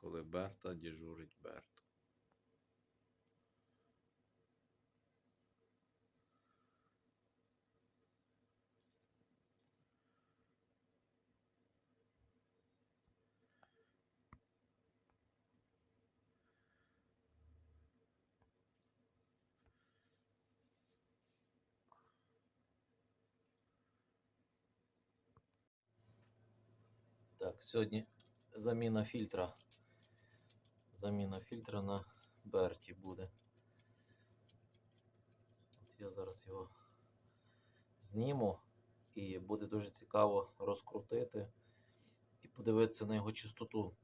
коли Берта дежурить Берту. Так, сьогодні заміна фільтра. Заміна фільтра на Берті буде. От я зараз його зніму і буде дуже цікаво розкрутити і подивитися на його чистоту.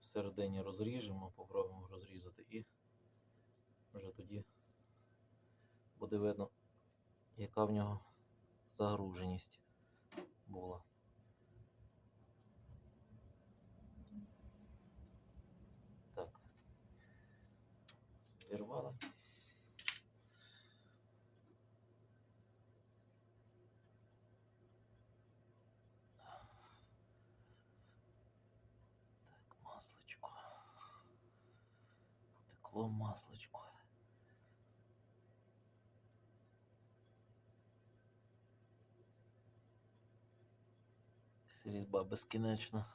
Всередині розріжемо, попробуємо розрізати і вже тоді буде видно, яка в нього загруженість була. Зірвали. Так, маслочко. Потекло маслочко. Різьба безкінечна.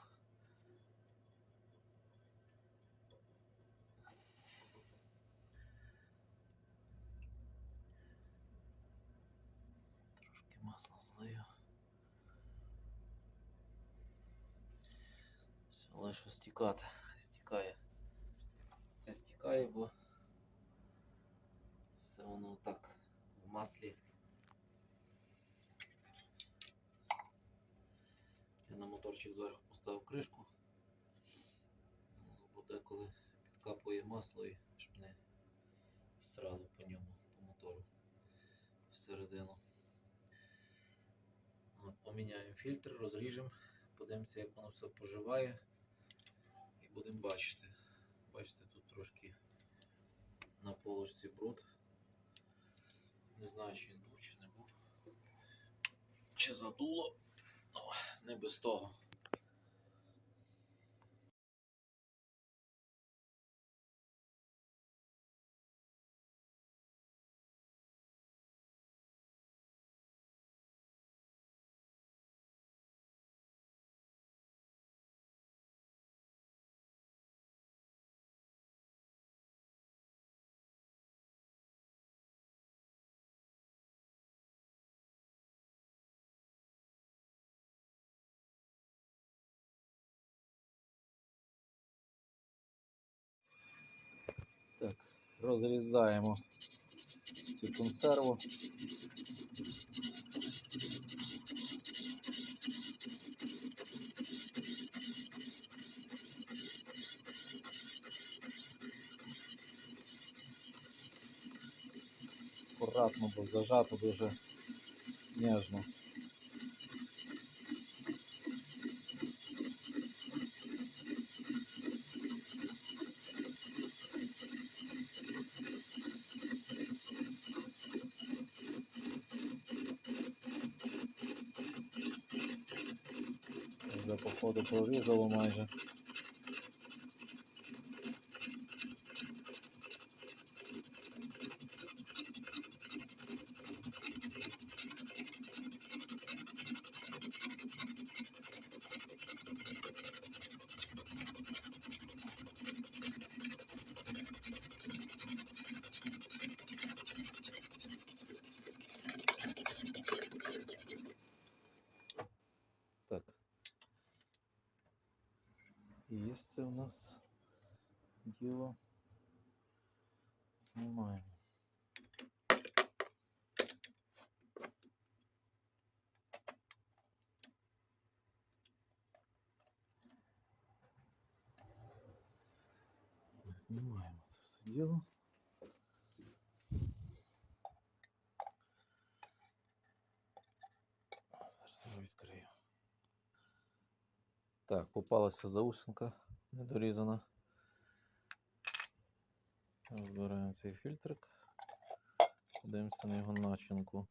Все, лише стікати. Стікає. Стікає, бо все воно так в маслі. Я на моторчик зверху поставив кришку. Бо деколи підкапує масло і щоб не срало по ньому, по мотору всередину. От, поміняємо фільтр, розріжемо, подивимося, як воно все поживає. І будемо бачити. Бачите, тут трошки на полочці бруд. Не знаю, чи він був, чи не був. Чи задуло. ну, не без того. Розрізаємо цю консерву. Акуратно, бо зажато дуже ніжно. Вже походу прорізало майже. Так. Є це у нас діло. Знімаємо. Так, знімаємо це все діло. Зараз його відкрию. Так, попалася заусенка недорізана. Розбираємо цей фільтрик. Подивимося на його начинку.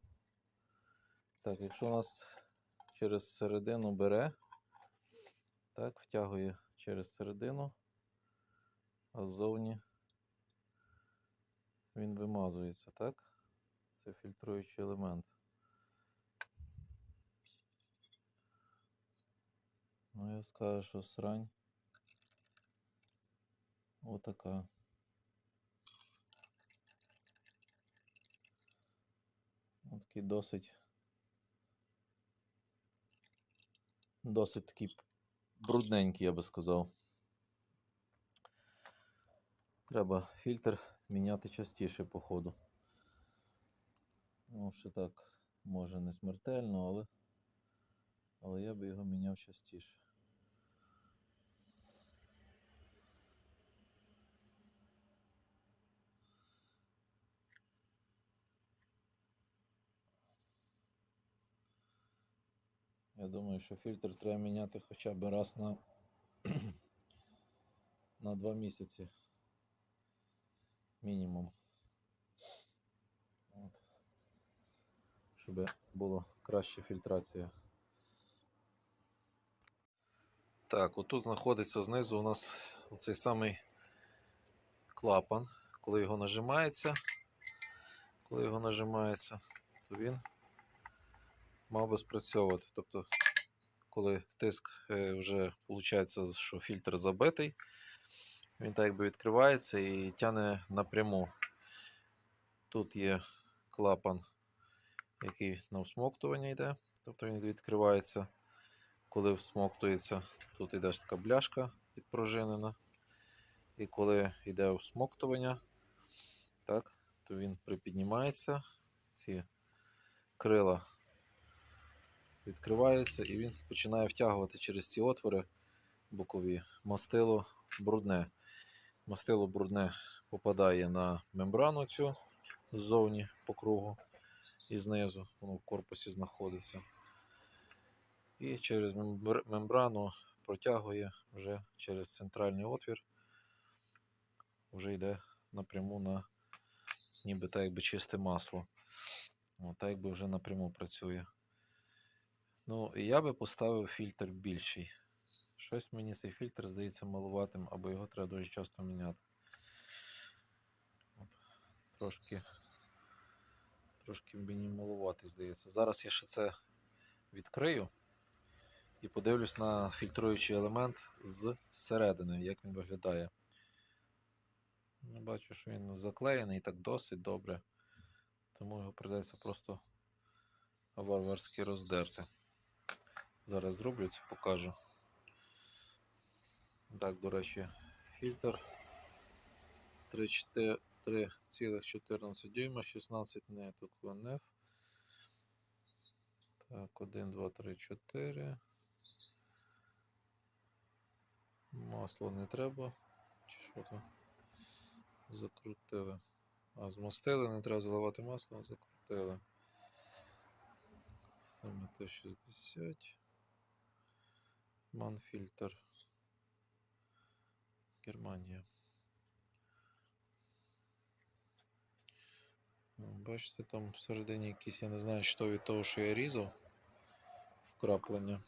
Так, якщо у нас через середину бере, так, втягує через середину, а ззовні він вимазується, так? Це фільтруючий елемент. Ну, я скажу, що срань. Отака. Такий досить. Досить такий брудненький, я би сказав. Треба фільтр міняти частіше, походу. Ну, ще так, може не смертельно, але, але я би його міняв частіше. Я думаю, що фільтр треба міняти хоча б раз на, на два місяці. Мінімум. От. Щоб була краща фільтрація. Так, отут знаходиться знизу у нас оцей самий клапан. Коли його нажимається, коли його нажимається, то він мав би спрацьовувати. Тобто, коли тиск е, вже виходить, що фільтр забитий, він так якби відкривається і тягне напряму. Тут є клапан, який на всмоктування йде, тобто він відкривається, коли всмоктується. Тут йде ж така бляшка підпружинена. І коли йде всмоктування, так, то він припіднімається, ці крила відкриваються і він починає втягувати через ці отвори бокові мастило брудне. Мастило брудне попадає на мембрану цю ззовні по кругу і знизу, воно в корпусі знаходиться. І через мембрану протягує вже через центральний отвір, вже йде напряму на ніби так якби чисте масло. Так якби вже напряму працює. Ну, я би поставив фільтр більший. Щось мені цей фільтр здається малуватим, або його треба дуже часто міняти. От, трошки, трошки мені малуватий, здається. Зараз я ще це відкрию і подивлюсь на фільтруючий елемент зсередини, як він виглядає. Я бачу, що він заклеєний так досить добре, тому його придеться просто варварськи роздерти. Зараз зроблю це, покажу. Так, до речі, фільтр 3,14 дюйма, 16 ниток УНФ. Так, 1, 2, 3, 4. Масло не треба. Чи що там? Закрутили. А, змастили, не треба заливати масло, закрутили. 7Т60. Манфільтр. Германія. Бачите, там всередині якісь, я не знаю, що від того, що я різав вкраплення.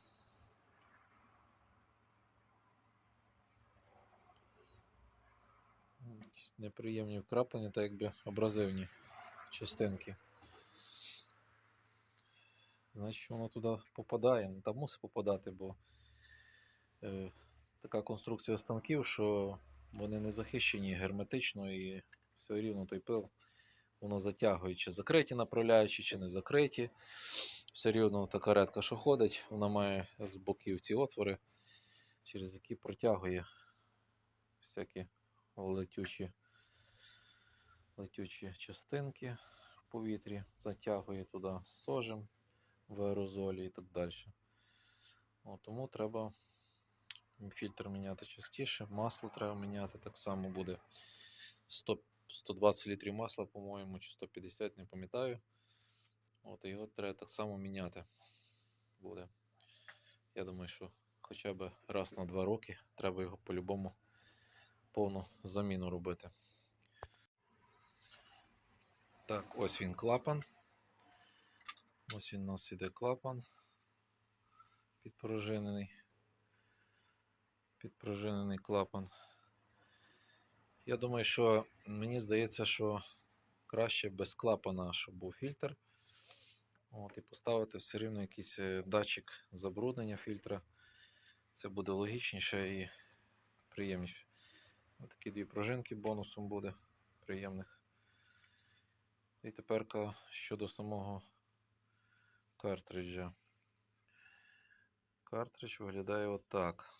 Якісь неприємні вкраплення, так якби абразивні частинки. Значить, воно туди попадає. Ну, Там мусить попадати, бо така конструкція станків, що вони не захищені герметично і все рівно той пил воно затягує, чи закриті направляючі, чи не закриті. Все рівно така редка, що ходить, вона має з боків ці отвори, через які протягує всякі летючі, летючі частинки в повітрі, затягує туди сожем в аерозолі і так далі. О, тому треба фільтр міняти частіше, масло треба міняти, так само буде 100, 120 літрів масла, по-моєму, чи 150, не пам'ятаю. От, і його треба так само міняти буде. Я думаю, що хоча б раз на два роки треба його по-любому повну заміну робити. Так, ось він клапан. Ось він у нас іде клапан підпорожинений. Підпружинений клапан. Я думаю, що мені здається, що краще без клапана, щоб був фільтр. От, і поставити все рівно якийсь е, датчик забруднення фільтра. Це буде логічніше і приємніше. Ось такі дві пружинки бонусом буде приємних. І тепер щодо самого картриджа. Картридж виглядає отак.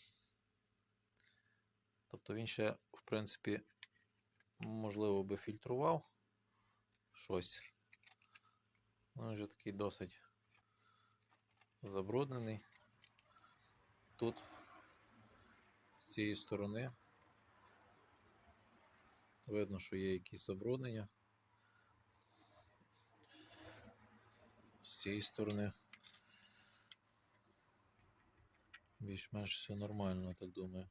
Тобто він ще, в принципі, можливо би фільтрував щось. Ну, вже такий досить забруднений. Тут з цієї сторони видно, що є якісь забруднення. З цієї сторони більш-менш все нормально, так думаю.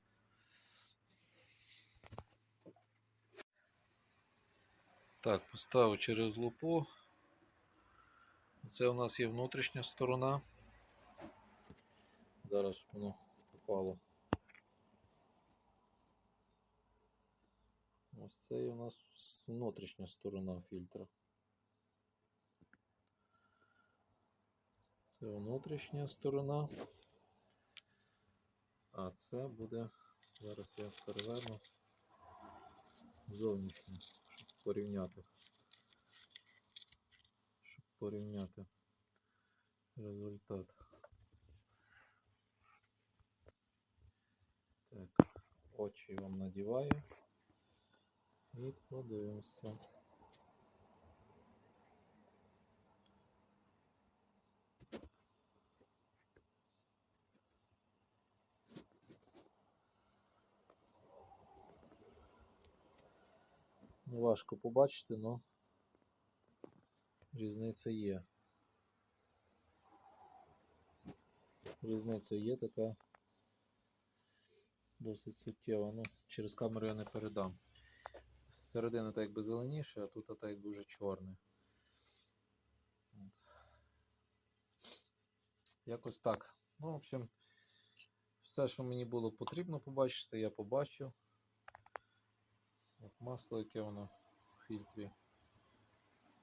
Так, поставив через лупу. Це у нас є внутрішня сторона. Зараз щоб воно попало. Ось це є у нас внутрішня сторона фільтра. Це внутрішня сторона. А це буде, зараз я переверну зовнішня, щоб порівняти. Щоб порівняти результат. Так, очі вам надіваю. І подивимося. Ну, важко побачити, але різниця є. Різниця є така досить суттєва. Ну, через камеру я не передам. Зсередини так якби зеленіше, а тут так якби вже чорне. Якось так. Ну, в общем, все, що мені було потрібно побачити, я побачив. От масло, яке воно в фільтрі.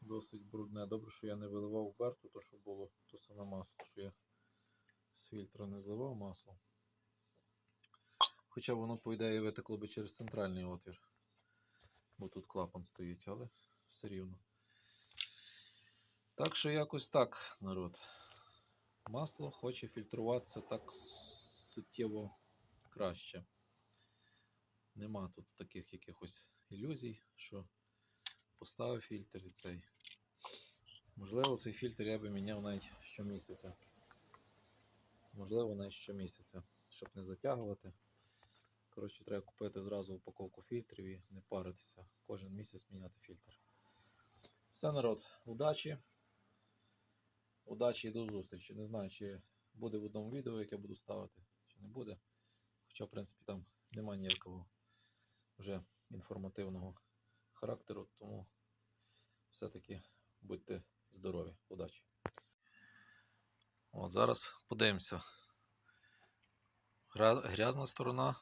Досить брудне. Добре, що я не виливав в берту, то що було то саме масло, що я з фільтра не зливав масло. Хоча воно, по ідеї, витекло би через центральний отвір. Бо тут клапан стоїть, але все рівно. Так що якось так, народ. Масло хоче фільтруватися так суттєво краще. Нема тут таких якихось ілюзій, що поставив фільтр і цей. Можливо, цей фільтр я би міняв навіть щомісяця. Можливо, навіть щомісяця, щоб не затягувати. Коротше, треба купити зразу упаковку фільтрів і не паритися. Кожен місяць міняти фільтр. Все, народ, удачі. Удачі і до зустрічі. Не знаю, чи буде в одному відео, яке буду ставити, чи не буде. Хоча, в принципі, там немає ніякого вже інформативного характеру, тому все-таки будьте здорові. Удачі. От зараз подивимося. Грязна сторона.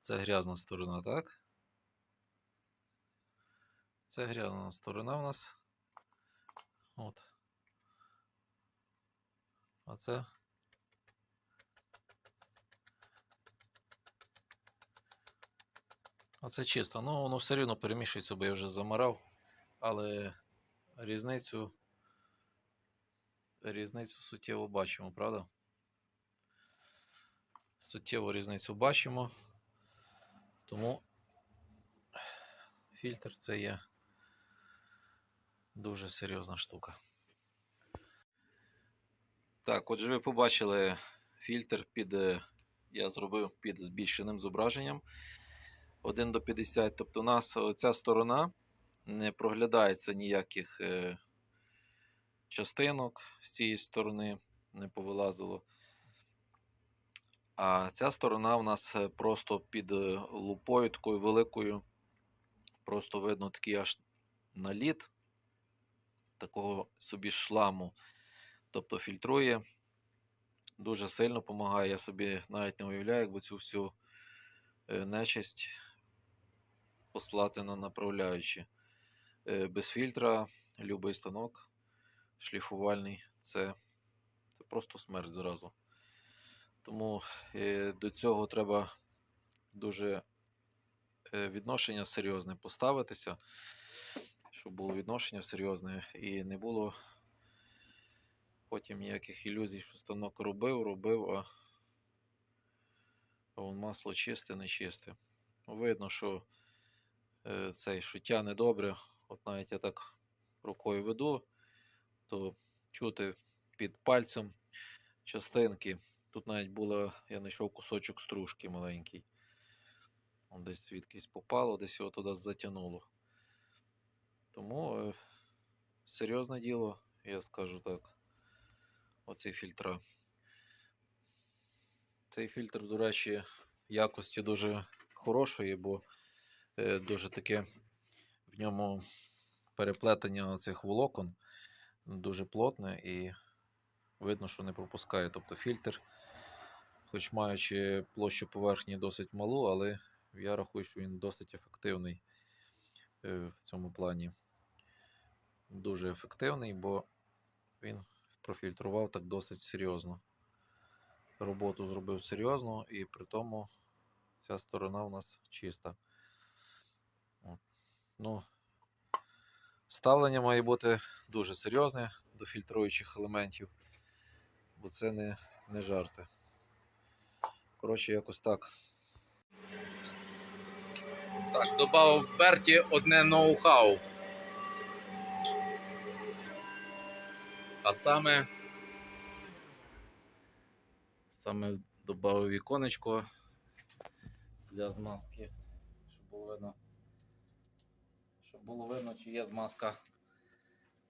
Це грязна сторона, так? Це грязна сторона у нас. От. А це. А це чисто. Ну, воно все рівно перемішується, бо я вже замарав. Але різницю. Різницю суттєво бачимо, правда? Суттєву різницю бачимо. Тому фільтр це є дуже серйозна штука. Так, отже, ви побачили фільтр під. е, Я зробив під збільшеним зображенням 1 до 50. Тобто, у нас ця сторона не проглядається ніяких е, частинок з цієї сторони, не повилазило. А ця сторона у нас е, просто під лупою такою великою. Просто видно такий аж наліт. такого собі шламу. Тобто фільтрує, дуже сильно допомагає. Я собі навіть не уявляю, якби цю всю е, нечисть послати на направляючі. Е, Без фільтра любий станок шліфувальний це, це просто смерть зразу. Тому е, до цього треба дуже відношення серйозне поставитися, щоб було відношення серйозне і не було потім ніяких ілюзій, що станок робив, робив, а, вон масло чисте, не чисте. Видно, що е, цей шуття недобре. От навіть я так рукою веду, то чути під пальцем частинки. Тут навіть було, я знайшов кусочок стружки маленький. Он десь звідкись попало, десь його туди затягнуло. Тому е, серйозне діло, я скажу так. Оці фільтра. Цей фільтр, до речі, якості дуже хорошої, бо е, дуже таке в ньому переплетення цих волокон дуже плотне і видно, що не пропускає. Тобто фільтр, хоч маючи площу поверхні досить малу, але я рахую, що він досить ефективний е, в цьому плані. Дуже ефективний, бо він профільтрував так досить серйозно. Роботу зробив серйозно, і при тому ця сторона у нас чиста. Ну, ставлення має бути дуже серйозне до фільтруючих елементів, бо це не, не жарти. Коротше, якось так. Так, додав Берті одне ноу-хау. Саме. Саме додав віконечко для змазки, щоб було видно. Щоб було видно, чи є змазка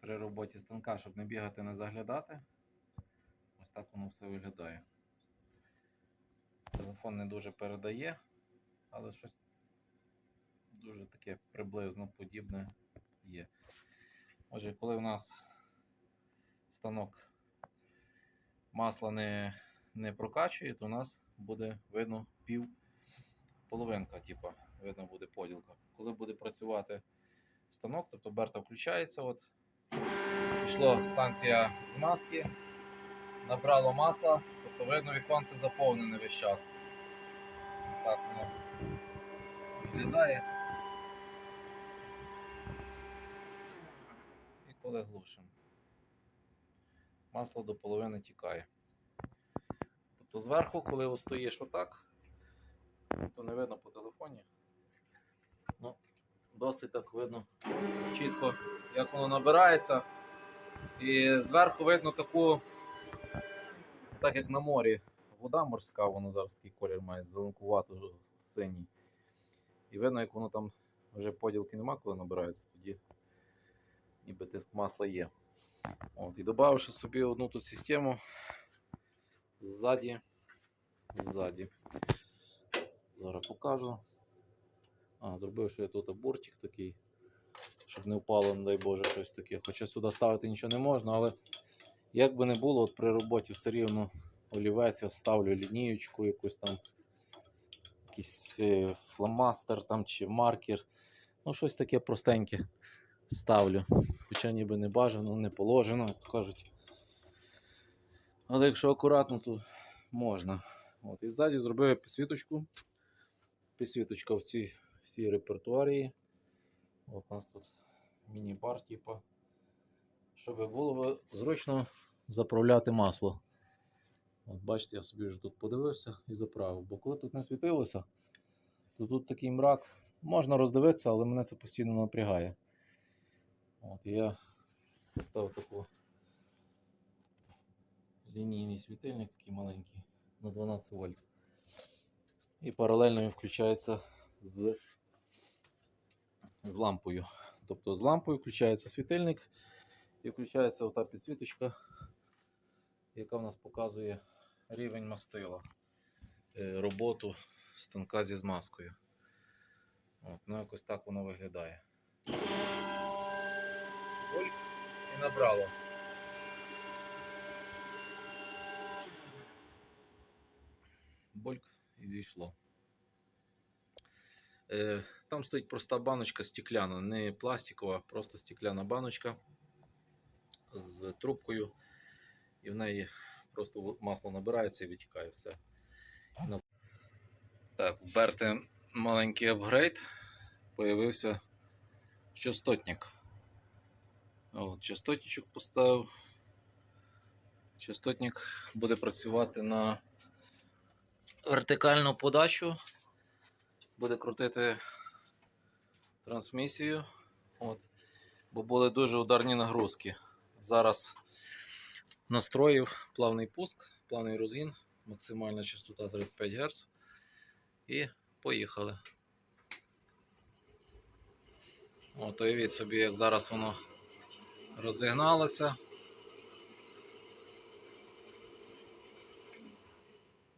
при роботі станка, щоб не бігати, не заглядати. Ось так воно все виглядає. Телефон не дуже передає, але щось дуже таке приблизно подібне є. Отже, коли в нас станок масла не, не прокачує, то у нас буде видно пів половинка, типа, видно буде поділка. Коли буде працювати станок, тобто берта включається, от, пішла станція змазки, набрало масла, тобто видно віконце заповнене весь час. Так воно виглядає. І коли глушимо. Масло до половини тікає. Тобто зверху, коли стоїш отак, то не видно по телефоні. Ну, досить так видно чітко, як воно набирається. І зверху видно таку, так як на морі, вода морська, воно зараз такий колір має зеленкувато синій. І видно, як воно там вже поділки нема, коли набирається, тоді ніби тиск масла є. От, і додавши собі одну тут систему ззаді, ззаді. Зараз покажу. А, зробивши я тут бортик такий, щоб не впало, не дай Боже, щось таке. Хоча сюди ставити нічого не можна, але як би не було, от при роботі все рівно олівець я ставлю лінієчку, якусь там якийсь е, фломастер там чи маркер. Ну, щось таке простеньке ставлю. Хоча ніби не бажано, не положено, як кажуть. Але якщо акуратно, то можна. От, І ззаді зробив я підсвіточку. Підсвіточка в цій всій репертуарії. От у нас тут міні-бар, типу. Щоб було зручно заправляти масло. От бачите, я собі вже тут подивився і заправив. Бо коли тут не світилося, то тут такий мрак. Можна роздивитися, але мене це постійно напрягає. От я поставив таку лінійний світильник, такий маленький, на 12 вольт. І паралельно він включається з, з лампою. Тобто з лампою включається світильник і включається ота підсвіточка, яка в нас показує рівень мастила, е, роботу станка зі змазкою. От, ну якось так воно виглядає. Ой, і набрало. Больк і зійшло. Е, там стоїть проста баночка стекляна, не пластикова, просто стекляна баночка з трубкою. І в неї просто масло набирається і витікає все. Так, вберте маленький апгрейд. Появився частотник. От, частотничок поставив. Частотник буде працювати на вертикальну подачу. Буде крутити трансмісію. От. Бо були дуже ударні нагрузки. Зараз настроїв плавний пуск, плавний розгін, максимальна частота 35 Гц. І поїхали. От, уявіть собі, як зараз воно розігналося.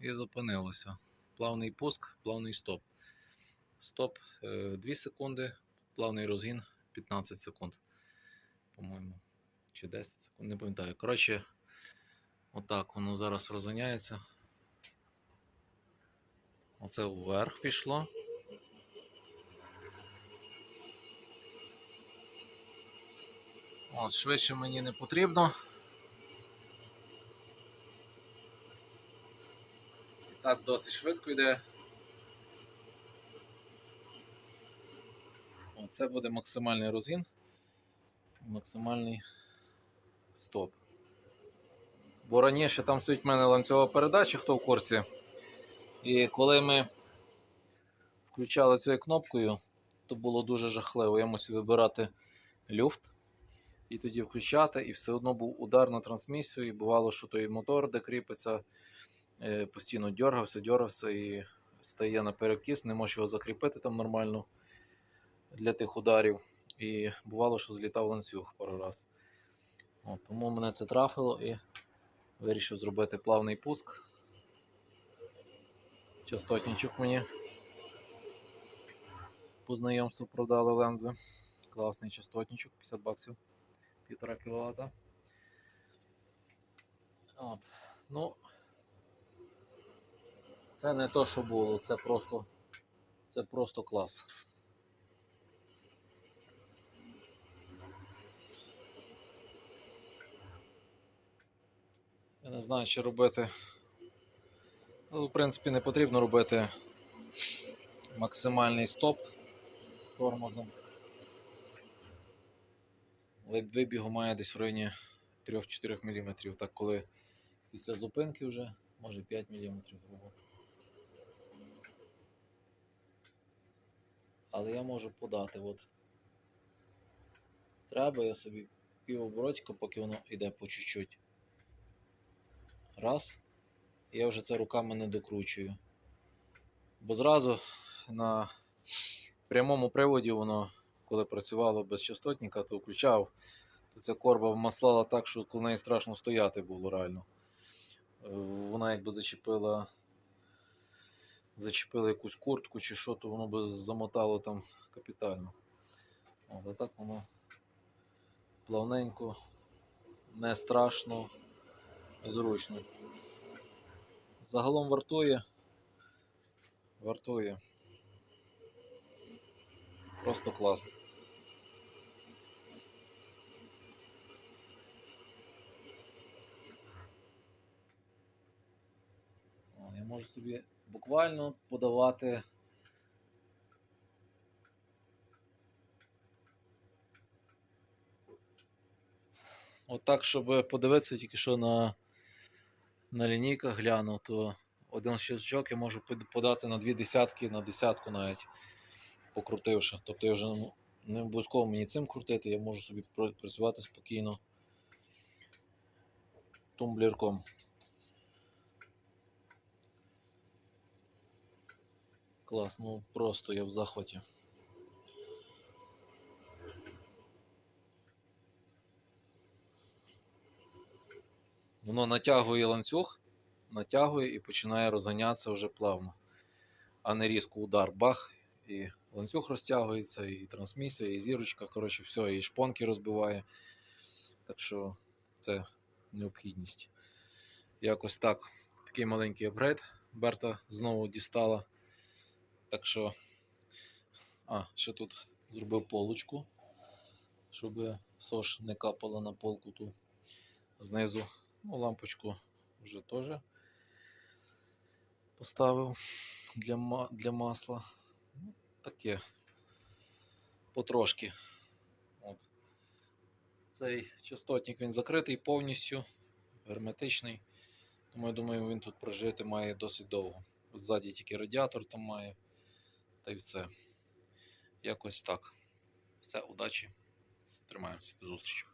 І зупинилося. Плавний пуск, плавний стоп. Стоп е, 2 секунди, плавний розгін 15 секунд. По-моєму. Чи 10 секунд, не пам'ятаю. Коротше, отак воно зараз розганяється. Оце вверх пішло. От, швидше мені не потрібно. І так досить швидко йде. Оце буде максимальний розгін. Максимальний стоп. Бо раніше там стоїть в мене ланцюгова передача, хто в курсі. І коли ми включали цією кнопкою, то було дуже жахливо. Я мусив вибирати люфт і тоді включати, і все одно був удар на трансмісію, і бувало, що той мотор, де кріпиться, е, постійно дергався, дергався і стає на перекіс, не можеш його закріпити там нормально для тих ударів. І бувало, що злітав ланцюг пару раз. От, тому мене це трафило і вирішив зробити плавний пуск. Частотничок мені по знайомству продали лензи. Класний частотничок, 50 баксів, 1,5 кВт. От. Ну, це не то, що було, це просто, це просто клас. Я не знаю, що робити. Ну, в принципі, не потрібно робити максимальний стоп з тормозом. Ледь вибігу має десь в районі 3-4 мм. Так коли після зупинки вже може 5 мм. Але я можу подати. От. Треба я собі півоборотика, поки воно йде по чуть-чуть. Раз. Я вже це руками не докручую. Бо зразу на прямому приводі воно, коли працювало без частотника, то включав, то ця корба маслала так, що коло неї страшно стояти було реально. Е, Вона якби зачепила, зачепила якусь куртку чи що, то воно би замотало там капітально. От, а так воно плавненько, не страшно, зручно. Загалом вартує. Вартує. Просто клас. Я можу собі буквально подавати. Отак, щоб подивитися тільки що на на лінійках гляну, то один щелчок я можу подати на дві десятки, на десятку навіть покрутивши. Тобто я вже не обов'язково мені цим крутити, я можу собі працювати спокійно тумблірком. Клас, ну просто я в захваті. Воно натягує ланцюг, натягує і починає розганятися вже плавно, а не різко удар бах, і ланцюг розтягується, і трансмісія, і зірочка, коротше, все, і шпонки розбиває. Так що це необхідність. Якось так. Такий маленький апгрейд. Берта знову дістала. Так що. А, ще тут зробив полочку, щоб сош не капала на полку ту знизу. Ну, лампочку вже теж поставив для, для масла. Таке. Потрошки. От. Цей частотник він закритий повністю, герметичний. Тому я думаю, він тут прожити має досить довго. Ззаді тільки радіатор там має. Та й все. Якось так. Все, удачі. Тримаємося. До зустрічі.